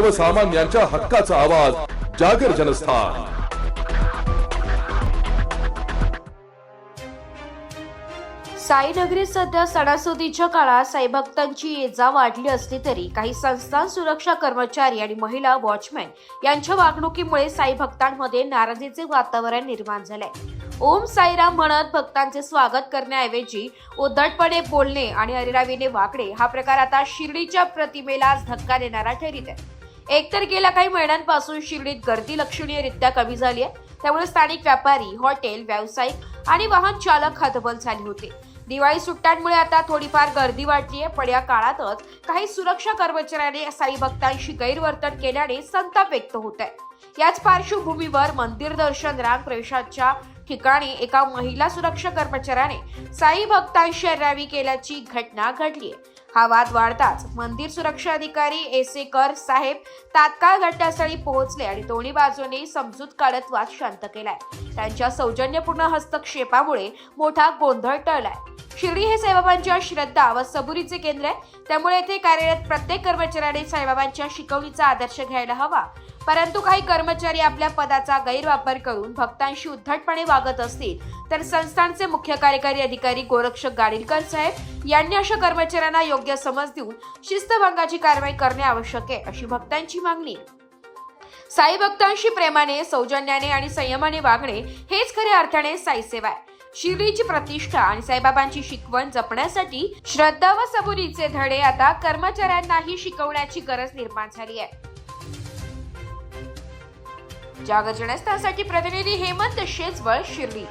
सर्वसामान्यांच्या हक्काचा आवाज जागर जनस्थान. साईनगरीत सध्या सणासुदीच्या काळात साईभक्तांची ये जा वाढली असली तरी काही संस्थान सुरक्षा कर्मचारी आणि महिला वॉचमॅन यांच्या वागणुकीमुळे साई भक्तांमध्ये नाराजीचे वातावरण निर्माण झालंय. ओम साईराम म्हणत भक्तांचे स्वागत करण्याऐवजी उद्धटपणे बोलणे आणि अरिरावीने वागणे हा प्रकार आता शिर्डीच्या प्रतिमेलाच धक्का देणारा ठरीत आहे. एकतर गेल्या काही महिन्यांपासून शिर्डीत गर्दी लक्षणीयरित्या कमी झाली आहे. त्यामुळे स्थानिक व्यापारी हॉटेल व्यावसायिक आणि वाहन चालक हतबल झाले होते. दिवाळी सुट्ट्यांमुळे आता थोडीफार गर्दी वाढली आहे पण या काळातच काही सुरक्षा कर्मचाऱ्याने साई भक्तांशी गैरवर्तन केल्याने संताप व्यक्त होत आहे. याच पार्श्वभूमीवर मंदिर दर्शन रांग प्रवेशाच्या ठिकाणी एका महिला सुरक्षा कर्मचाऱ्याने साई भक्तांशी अरावी केल्याची घटना घडली आहे. हा वाद वाढताच मंदिर सुरक्षा अधिकारी एसेकर साहेब तात्काळ घटनास्थळी पोहोचले आणि दोन्ही बाजूने समजूत काढत वाद शांत केलाय. त्यांच्या सौजन्यपूर्ण हस्तक्षेपामुळे मोठा गोंधळ टळलाय. शिर्डी हे साईबाबांच्या श्रद्धा व सबुरीचे केंद्र आहे. त्यामुळे येथे कार्यरत प्रत्येक कर्मचाऱ्याने साईबाबांच्या शिकवणीचा आदर्श घ्यायला हवा. परंतु काही कर्मचारी आपल्या पदाचा गैरवापर करून भक्तांशी उद्धटपणे वागत असतील तर संस्थानचे मुख्य कार्यकारी अधिकारी गोरक्षक गाडीलकर साहेब यांनी अशा कर्मचाऱ्यांना योग्य समज देऊन शिस्तभंगाची कारवाई करणे आवश्यक आहे अशी भक्तांची मागणी. साई भक्तांशी प्रेमाने सौजन्याने आणि संयमाने वागणे हेच खऱ्या अर्थाने साई सेवा आहे. शिर्डीची प्रतिष्ठा आणि साईबाबांची शिकवण जपण्यासाठी श्रद्धा व सबुरीचे धडे आता कर्मचाऱ्यांनाही शिकवण्याची गरज निर्माण झाली आहे. जागर त्यासाठी प्रतिनिधी हेमंत शेजवळ शिर्डी.